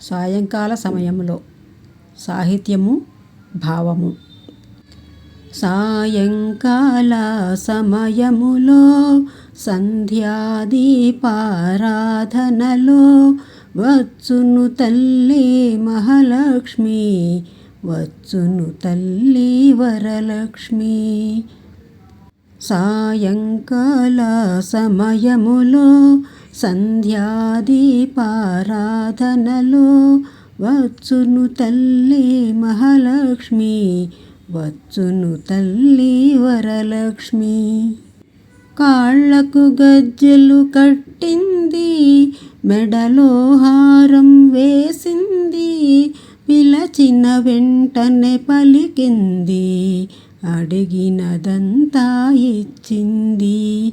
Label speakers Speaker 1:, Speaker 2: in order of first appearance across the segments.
Speaker 1: సాయంకాల సమయంలో సాహిత్యము భావము. సాయంకాల సమయములో సంధ్యాదీపారాధనలో వచ్చును తల్లి మహాలక్ష్మి వచ్చును తల్లి వరలక్ష్మి. సాయంకాల సమయములో సంధ్యాదీపారాధనలో వచ్చును తల్లి మహాలక్ష్మి వచ్చును తల్లి వరలక్ష్మి. కాళ్ళకు గజ్జలు కట్టింది మెడలో హారం వేసింది పిలచిన వెంటనే పలికింది అడిగినదంతా ఇచ్చింది.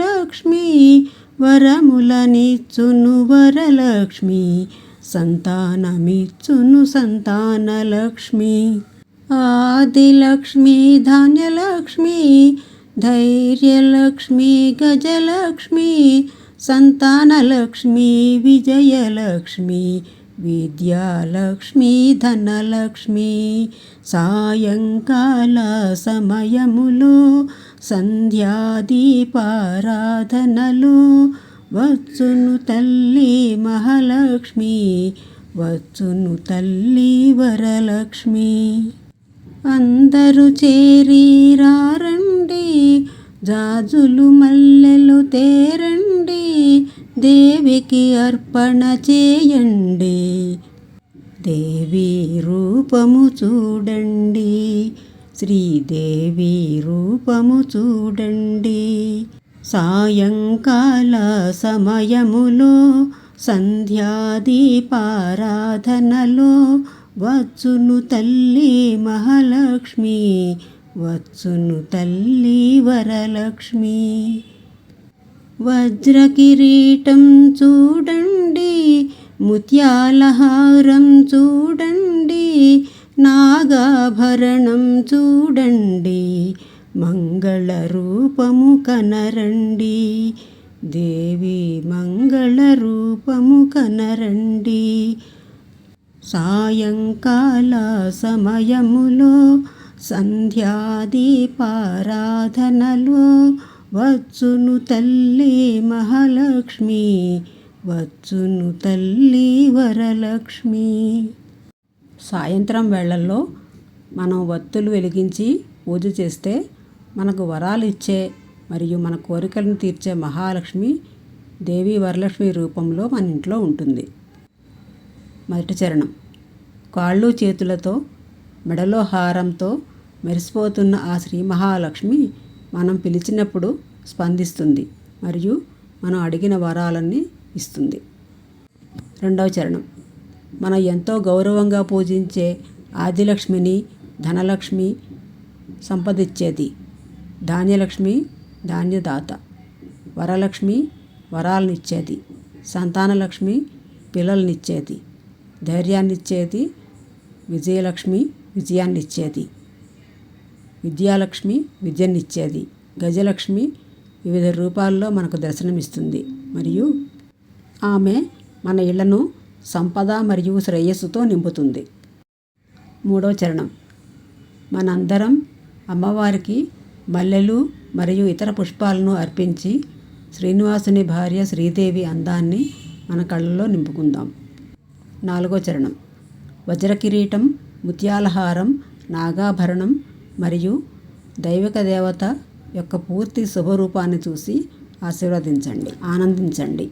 Speaker 1: వరములనిచ్చును వరలక్ష్మి సంతానమిచ్చును సంతానలక్ష్మి. ఆదిలక్ష్మి ధాన్యలక్ష్మి ధైర్యలక్ష్మి గజలక్ష్మి సంతానలక్ష్మి విజయలక్ష్మి. విద్యాలక్ష్మీ ధనలక్ష్మి సాయంకాల సమయములో సంధ్యాదీపారాధనలు వచ్చును తల్లి మహాలక్ష్మి వచ్చును తల్లి వరలక్ష్మి. అందరూ చేరి రారండి జాజులు మల్లెలు తేరండి దేవికి అర్పణ చేయండి. దేవి రూపము చూడండి. శ్రీదేవి రూపము చూడండి. సాయంకాల సమయములో సంధ్యాదీపారాధనలో వచ్చును తల్లి మహాలక్ష్మి వచ్చును తల్లి వరలక్ష్మి. వజ్రకిరీటం చూడండి ముత్యాలహారం చూడండి నాగాభరణం చూడండి మంగళ రూపము కనరండి దేవి మంగళ రూపము కనరండి. సాయంకాల సమయములో సంధ్యాదీపారాధనలో వచ్చును తల్లి మహాలక్ష్మి వచ్చును తల్లి వరలక్ష్మి. సాయంత్రం వేళల్లో మనం వత్తులు వెలిగించి పూజ చేస్తే మనకు వరాలు ఇచ్చే మరియు మన కోరికలను తీర్చే మహాలక్ష్మి దేవి వరలక్ష్మి రూపంలో మన ఇంట్లో ఉంటుంది. మొదటి చరణం. కాళ్ళు చేతులతో మెడలో హారంతో మెరిసిపోతున్న ఆ శ్రీ మహాలక్ష్మి మనం పిలిచినప్పుడు స్పందిస్తుంది మరియు మనం అడిగిన వరాలన్నీ ఇస్తుంది. రెండవ చరణం. మనం ఎంతో గౌరవంగా పూజించే ఆదిలక్ష్మిని ధనలక్ష్మి సంపదిచ్చేది. ధాన్యలక్ష్మి ధాన్యదాత. వరలక్ష్మి వరాలనిచ్చేది. సంతానలక్ష్మి పిల్లలనిచ్చేది. ధైర్యాన్నిచ్చేది విజయలక్ష్మి విజయాన్నిచ్చేది. విద్యాలక్ష్మి విద్యనిచ్చేది గజలక్ష్మి వివిధ రూపాల్లో మనకు దర్శనమిస్తుంది. మరియు ఆమె మన ఇళ్ళను సంపద మరియు శ్రేయస్సుతో నింపుతుంది. మూడో చరణం. మనందరం అమ్మవారికి మల్లెలు మరియు ఇతర పుష్పాలను అర్పించి శ్రీనివాసుని భార్య శ్రీదేవి అందాన్ని మన కళ్ళలో నింపుకుందాం. నాలుగో చరణం. వజ్రకిరీటం ముత్యాలహారం నాగాభరణం మరియు దైవిక దేవత యొక్క పూర్తి శుభరూపాన్ని చూసి ఆశీర్వదించండి ఆనందించండి.